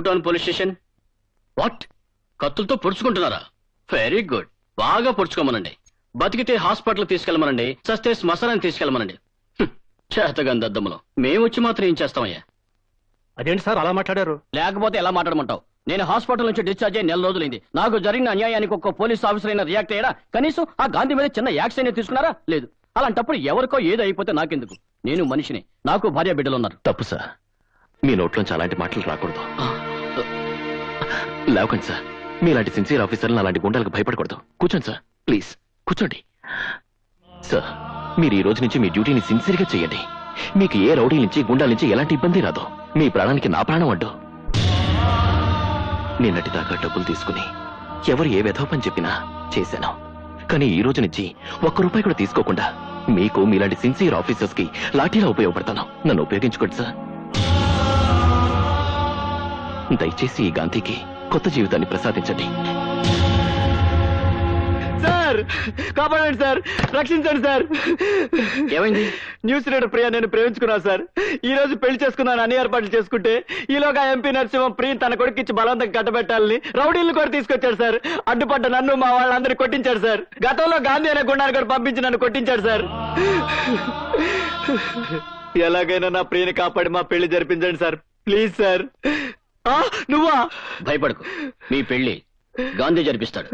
New town police station? What? కత్తులతో పొడుచుకుంటున్నారా? Very good. బాగా పొడుచుకోమనండి. బతికితే హాస్పిటల్ తీసుకెళ్ళమనండి. చస్తే శ్మశానాన్ని తీసుకెళ్ళమనండి. చేతగాని దద్దమ్మలో. మేము వచ్చి మాత్రం ఏం చేస్తామయ్యా? అదేంటి సార్ అలా మాట్లాడారు? లేకపోతే ఎలా మాట్లాడమంటావు? నేను హాస్పిటల్ నుంచి డిశ్చార్జ్ అయ్యి నెల రోజులైంది. నాకు జరిగిన అన్యాయానికి ఒక్క పోలీస్ ఆఫీసర్ అయినా రియాక్ట్ అయ్యారా కనీసం ఆ గాంధీ మీద చిన్న యాక్షన్ అయినా తీసుకున్నారా? లేదు. అలాంటప్పుడు ఎవరికో ఏదో అయిపోతే నాకెందుకు? నేను మనిషిని. నాకు భార్య బిడ్డలు ఉన్నారు. తప్పు సార్. మీ నోట్లోంచి అలాంటి మాటలు రాకూడదు. లేవకండి సార్. మీలాంటి సిన్సియర్ ఆఫీసర్లు అలాంటి గుండాలకు భయపడకూడదు. కూర్చోండి సార్. ప్లీజ్. కూర్చోండి. సార్ మీరు ఈ రోజు నుంచి మీ డ్యూటీని సిన్సియర్గా చేయండి. మీకు ఏ రౌడీ నుంచి గుండాల నుంచి ఎలాంటి ఇబ్బంది రాదు. మీ ప్రాణానికి నా ప్రాణం అడ్డు. నిన్నటి దాకా డబ్బులు తీసుకుని ఎవరు ఏ విధవ పని చెప్పినా చేశాను. కానీ ఈ రోజు నుంచి ఒక్క రూపాయి కూడా తీసుకోకుండా మీకు మీలాంటి సిన్సియర్ ఆఫీసర్స్కి లాఠీలా ఉపయోగపడతాను. నన్ను ఉపయోగించుకోండి సార్. దయచేసి ఈ గాంధీకి కొత్త జీవితాన్ని ప్రసాదించండి. సార్ కాపాడండి సార్ రక్షించండి సార్. ఏమైంది? న్యూస్ రీడర్ ప్రియా నేను ప్రేమించుకున్నాను సార్. ఈ రోజు పెళ్ళి చేసుకున్నాను అన్ని ఏర్పాట్లు చేసుకుంటే. ఈలోగా ఎంపీ నరసింహం ప్రియ తన కొడుకిచ్చి బలవంతం కట్టబెట్టాలని రౌడీలను కూడా తీసుకొచ్చాడు సార్. అడ్డుపడ్డ నన్ను మా వాళ్ళందరూ కొట్టించాడు సార్. గతంలో గాంధీ అనే గుండాన్ని కూడా పంపించి నన్ను కొట్టించాడు సార్. ఎలాగైనా నా ప్రియని కాపాడి మా పెళ్ళి జరిపించండి సార్. Please sir. నువ్వా? భయపడకు. మీ పెళ్ళి గాంధీ జరిపిస్తాడు.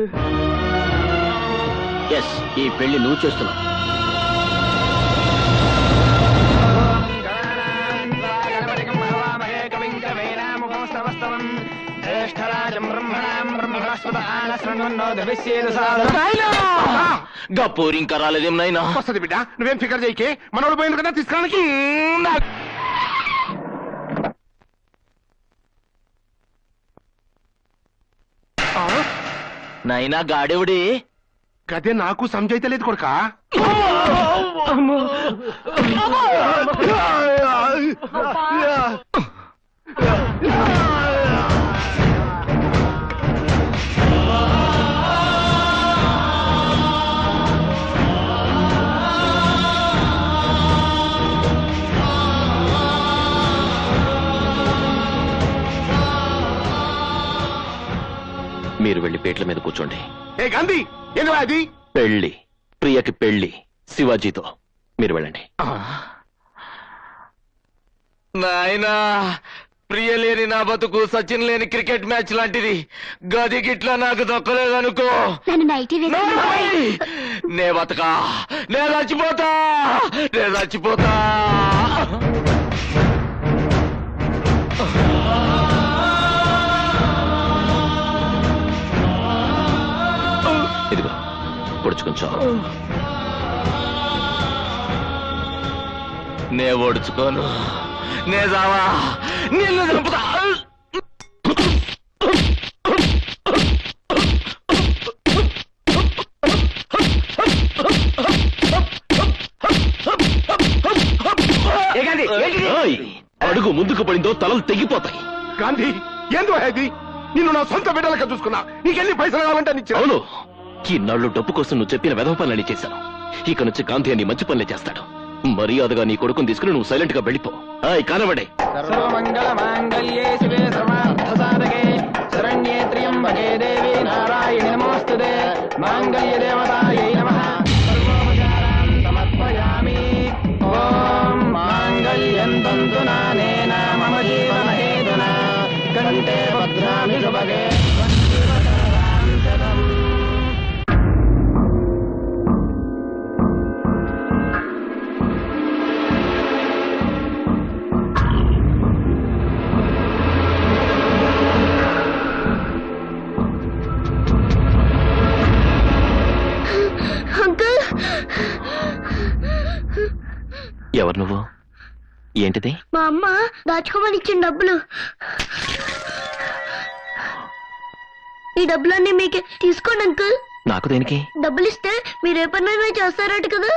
ఎస్ ఈ పెళ్ళి నువ్వు చేస్తున్నావు. గప్పూరి ఇంకా రాలేదేం నాయనా? వస్తుంది బిడ్డ నువ్వేం ఫికర్ చేయకే? మనోడు పోయింది కదా తీసుకురానికి నాయనా గాడెవడే? గదే నాకు సంజయితే లేదు కొడుక. మీరు వెళ్ళి పేట్ల మీద కూర్చోండి. ఏ గాంధీ ఏంది అది? పెళ్ళి ప్రియకి పెళ్ళి శివాజీతో మీరు వెళ్ళండి. నాయనా ప్రియ లేని నా బతుకు సచిన్ లేని క్రికెట్ మ్యాచ్ లాంటిది. గది గిట్లా నాకు దక్కలేదనుకో. నే బతకా నే చచ్చిపోతా నే చచ్చిపోతా. పొడుచు కొంచెం నే ఓడుచుకోను. నే జావా. నిన్ను చంపుతా! అడుగు ముందుకు పడిందో తలలు తెగిపోతాయి. గాంధీ ఏందో అది నిన్ను నా సొంత బిడ్డలక చూసుకున్నా. నీకెన్ని పైసలు కావాలంటే అవును. ఈనాళ్ళు డబ్బు కోసం నువ్వు చెప్పిన వెధవ పనులని చేశాను. ఇక నుంచి గాంధీ అని మంచి పనులే చేస్తాడు. మర్యాదగా నీ కొడుకుని తీసుకుని నువ్వు సైలెంట్గా వెళ్ళిపో. ఆయ్ కానవడే. మాంగళ్యే ఎవరు నువ్వు? ఏంటిది? మా అమ్మ దాచుకోమని ఇచ్చిన డబ్బులు. ఈ డబ్బులన్నీ మీకే తీసుకోండి అంకుల్. నాకు దేనికి? డబ్బులు ఇస్తే మీరు ఏ పనైనా చేస్తారట కదా.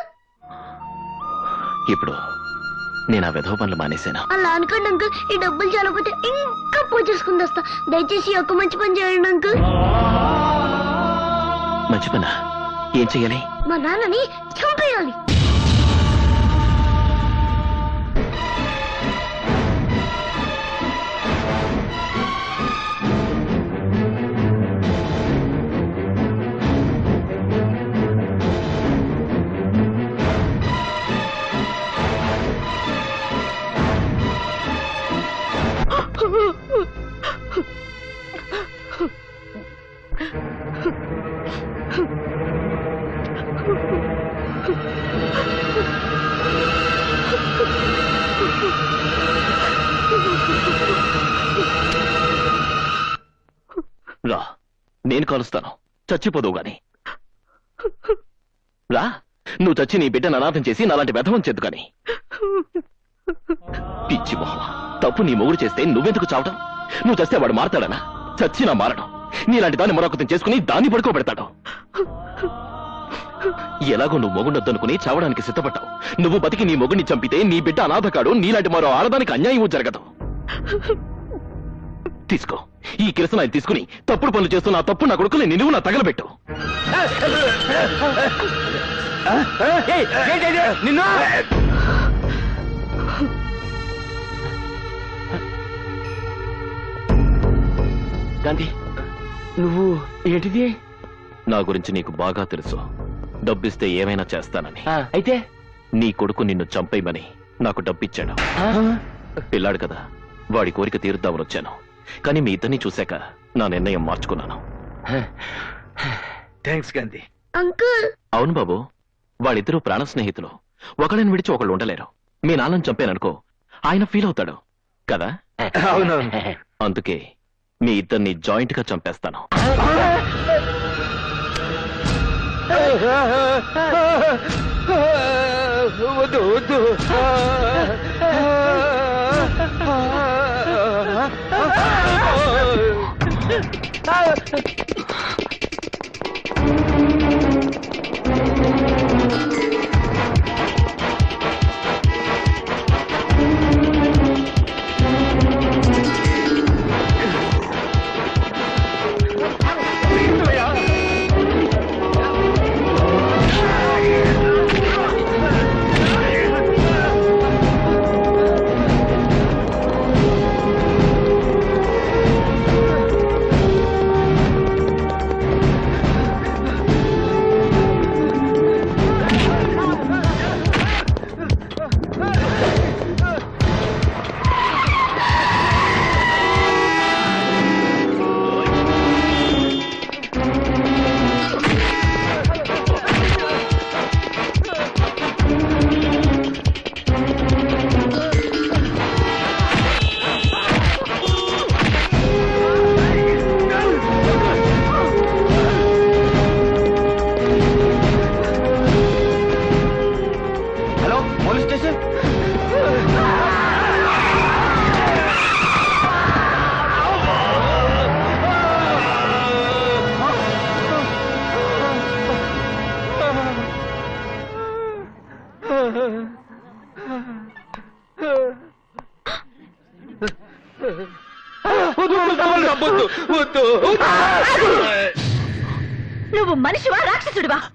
ఇప్పుడు నేను ఆ విధవ పనులు మానేశాను అలా అనుకోండి అంకుల్. ఈ డబ్బులు చాలకపోతే ఇంకా పూజ చేసుకుని వస్తా దయచేసి ఈ ఒక్క మంచి పని చేయండి అంకుల్. మంచి పనా? ఏం చెయ్యాలి? మా నాన్నని చంపేయాలి. చచ్చిపోదు గాని. రా నువ్వు చచ్చి నీ బిడ్డను అనాథం చేసి నాలాంటి వ్యధవం చేద్దు గాని పిచ్చి మొహమా తప్పు నీ మొగుడు చేస్తే నువ్వెందుకు చావటం? నువ్వు చస్తే వాడు మారతాడనా? చచ్చినా మారడం. నీలాంటి దాన్ని మరొకతం చేసుకుని దాన్ని పడుకోబెడతాడు. ఎలాగో నువ్వు మొగుండొద్దనుకుని చావడానికి సిద్ధపడ్డావు. నువ్వు బతికి నీ మొగుడిని చంపితే నీ బిడ్డ అనాథకాడు నీలాంటి మరో ఆడదానికి అన్యాయం జరగదు. తీసుకో. ఈ కిరసనాయి తీసుకుని తప్పుడు పనులు చేస్తున్న ఆ తప్పు నా కొడుకుని నిలువు నా తగలబెట్టు. నిన్ను! గాంధీ నువ్వు ఏంటిది? నా గురించి నీకు బాగా తెలుసు. డబ్బిస్తే ఏమైనా చేస్తానని. అయితే? నీ కొడుకు నిన్ను చంపేయమని నాకు డబ్బిచ్చాడు. పిల్లాడు కదా వాడి కోరిక తీరుద్దామని వచ్చాను. కానీ మీ ఇద్దరిని చూశాక నా నిర్ణయం మార్చుకున్నాను. థ్యాంక్స్ గాంధీ. అంకుల్! అవును బాబు వాళ్ళిద్దరూ ప్రాణ స్నేహితులు. ఒకళ్ళని విడిచి ఒకళ్ళు ఉండలేరు. మీ నాన్నని చంపాననుకో ఆయన ఫీల్ అవుతాడు. కదా? అవునవును. అందుకే మీ ఇద్దరిని జాయింట్గా చంపేస్తాను. వద్దు వద్దు. Ah, eu...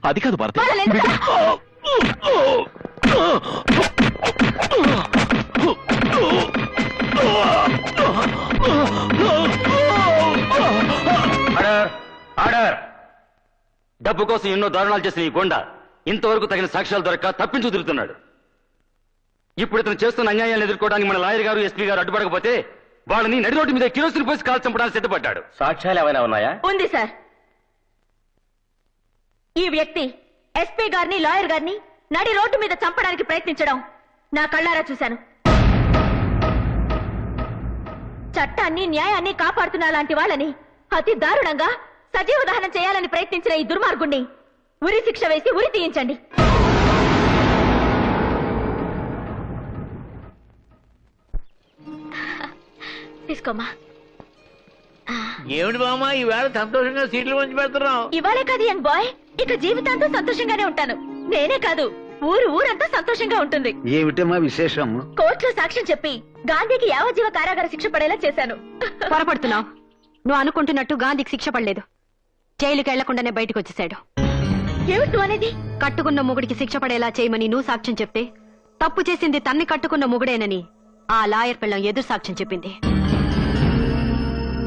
అది కాదు భారతి. Order order. డబ్బు కోసం ఎన్నో దారుణాలు చేసిన ఈ గొండ ఇంతవరకు తగిన సాక్ష్యాలు దొరక్క తప్పించు తిరుగుతున్నాడు ఇప్పుడు ఇతను చేస్తున్న అన్యాయాలను ఎదుర్కోవడానికి మన లాయర్ గారు ఎస్పీ గారు అడ్డుపడకపోతే వాళ్ళని నడి రోడ్డు మీద కిరోసిన్ పోసి కాల్ చంపడానికి సిద్ధపడ్డాడు. సాక్ష్యాలు ఏమైనా ఉన్నాయా? ఉంది సార్. ఈ వ్యక్తి ఎస్పీ గారిని లాయర్ గారిని నడి రోడ్డు మీద చంపడానికి ప్రయత్నించడం నా కళ్ళారా చూశాను. చట్టాన్ని న్యాయాన్ని కాపాడుతున్న లాంటి వాళ్ళని అతి దారుణంగా సజీవ దహనం చేయాలని ప్రయత్నించిన ఈ దుర్మార్గుణ్ణి ఉరి శిక్ష వేసి ఉరి తీయించండి. తీసుకోమ్మా ఏమిటి బామ్మ ఈవేళ సంతోషంగా సీట్లు మంచి పెడుతున్నావు? ఇవాళే కాదు యంగ్ బాయ్. ఇక జీవితాంతం సంతోషంగానే ఉంటాను. నేనే కాదు ఊరు ఊరంతా సంతోషంగా ఉంటుంది. ఏమిటమ్మా విశేషం? కోర్టులో సాక్ష్యం చెప్పి గాంధీకి యావజ్జీవ కారాగార శిక్ష పడేలా చేశాను. పొరపడుతున్నావు. నువ్వు అనుకుంటున్నట్టు గాంధీకి శిక్ష పడలేదు. జైలుకి వెళ్ళకుండానే బయటకు వచ్చేశాడు ఏమిటి నువ్వు అనేది? కట్టుకున్న మొగుడికి శిక్ష పడేలా చేయమని నువ్వు సాక్ష్యం చెప్తే తప్పు చేసింది తన్ని కట్టుకున్న మొగుడేనని ఆ లాయర్ పిల్లం ఎదురు సాక్ష్యం చెప్పింది.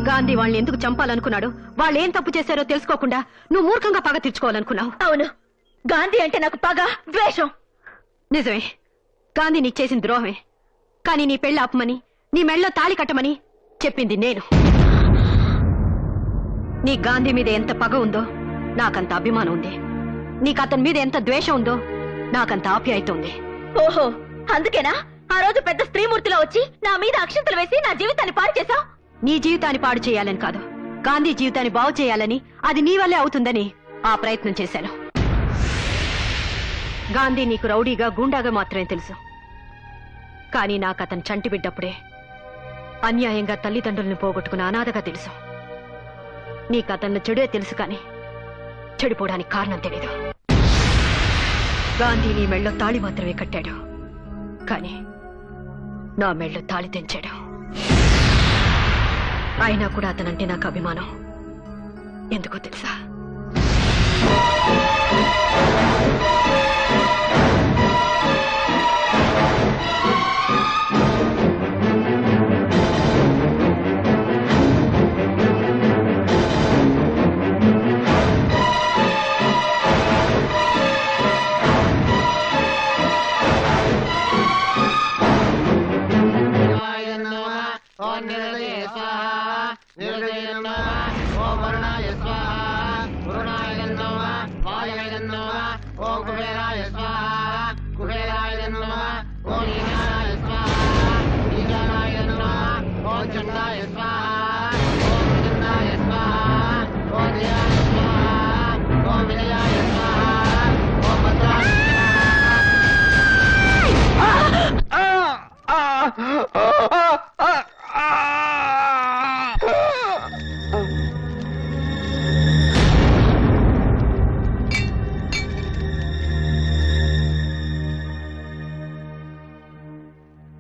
గాంధీ వాళ్ళని ఎందుకు చంపాలనుకున్నాడు? వాళ్ళు ఏం తప్పు చేశారో తెలుసుకోకుండా నువ్వు మూర్ఖంగా పగ తీర్చుకోవాలనుకున్నావు. అవును. గాంధీ అంటే నాకు పగ ద్వేషం. నిజమే. గాంధీ నీకు చేసిన ద్రోహమే. కానీ నీ పెళ్ళి ఆపమని నీ మెళ్ళలో తాళి కట్టమని చెప్పింది నేను. నీ గాంధీ మీద ఎంత పగ ఉందో నాకంత అభిమానం ఉంది. నీకు అతని మీద ఎంత ద్వేషం ఉందో నాకంత ఆప్యాయత ఉంది. ఓహో అందుకేనా? ఆ రోజు పెద్ద స్త్రీమూర్తిలో వచ్చి నా మీద అక్షంతలు వేసి నా జీవితాన్ని పాడు చేశావు? నీ జీవితాన్ని పాడు చేయాలని కాదు. గాంధీ జీవితాన్ని బాగు చేయాలని అది నీ వల్లే అవుతుందని ఆ ప్రయత్నం చేశాను. గాంధీ నీకు రౌడీగా గుండాగా మాత్రమే తెలుసు. కానీ నాకు అతను చంటి బిడ్డప్పుడే అన్యాయంగా తల్లిదండ్రుల్ని పోగొట్టుకున్న అనాథగా తెలుసు. నీకు అతన్ని చెడే తెలుసు కానీ చెడిపోవడానికి కారణం తెలీదు. గాంధీ నీ మెళ్ళో తాళి మాత్రమే కట్టాడు. కానీ నా మెళ్ళో తాళి తెంచాడు. అయినా కూడా అతనంటే నాకు అభిమానం. ఎందుకో తెలుసా?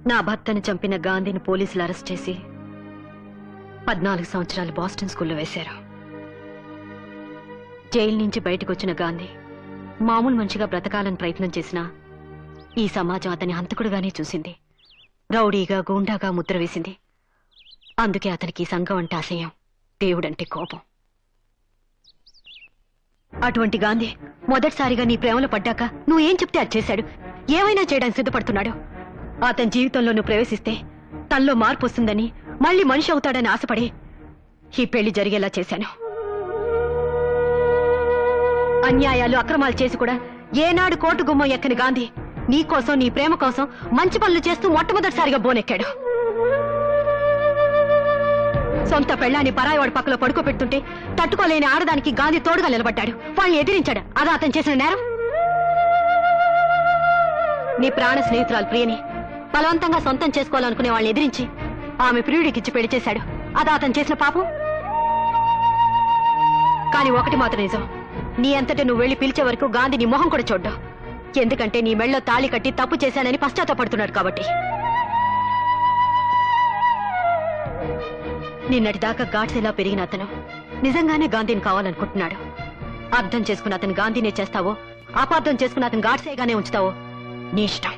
నా భర్తను చంపిన గాంధీని పోలీసులు అరెస్ట్ చేసి పద్నాలుగు సంవత్సరాలు బాస్టన్ స్కూల్లో వేశారు. జైలు నుంచి బయటకు వచ్చిన గాంధీ మామూలు మనిషిగా బ్రతకాలని ప్రయత్నం చేసినా ఈ సమాజం అతని హంతకుడుగానే చూసింది. రౌడీగా గూండాగా ముద్ర వేసింది. అందుకే అతనికి సంఘం అంటే అసహ్యం. దేవుడంటే కోపం. అటువంటి గాంధీ మొదటిసారిగా నీ ప్రేమలో పడ్డాక నువ్వేం చెప్తే అది చేశాడు? ఏమైనా చేయడానికి సిద్ధపడుతున్నాడు? అతని జీవితంలో నువ్వు ప్రవేశిస్తే తనలో మార్పు వస్తుందని మళ్ళీ మనిషి అవుతాడని ఆశపడి ఈ పెళ్ళి జరిగేలా చేశాను. అన్యాయాలు అక్రమాలు చేసి కూడా ఏనాడు కోటు గుమ్మం ఎక్కని గాంధీ నీ కోసం నీ ప్రేమ కోసం మంచి పనులు చేస్తూ మొట్టమొదటిసారిగా బోనెక్కాడు. సొంత పెళ్ళాన్ని పరాయవాడి పక్కలో పడుకోబెడుతుంటే తట్టుకోలేని ఆడదానికి గాంధీ తోడుగా నిలబడ్డాడు. వాళ్ళని ఎదిరించాడు. అదా అతను చేసిన నేరం. నీ ప్రాణ స్నేహితురాలు ప్రియని బలవంతంగా సొంతం చేసుకోవాలనుకునే వాళ్ళని ఎదిరించి ఆమె ప్రియుడికిచ్చి పెళ్ళి చేశాడు. అదా అతను చేసిన పాపం. కానీ ఒకటి మాత్రం నిజం. నీ అంతటి నువ్వు వెళ్ళి పిలిచే వరకు గాంధీ నీ మొహం కూడా చూడ్డా. ఎందుకంటే నీ మెళ్ళో తాళి కట్టి తప్పు చేశానని పశ్చాత్తపడుతున్నాడు కాబట్టి. నిన్నటి దాకా గాడ్సేలా పెరిగిన అతను నిజంగానే గాంధీని కావాలనుకుంటున్నాడు. అర్థం చేసుకున్న అతను గాంధీనే చేస్తావో అపార్థం చేసుకున్న అతను గాడ్సేగానే ఉంచుతావో నీ ఇష్టం.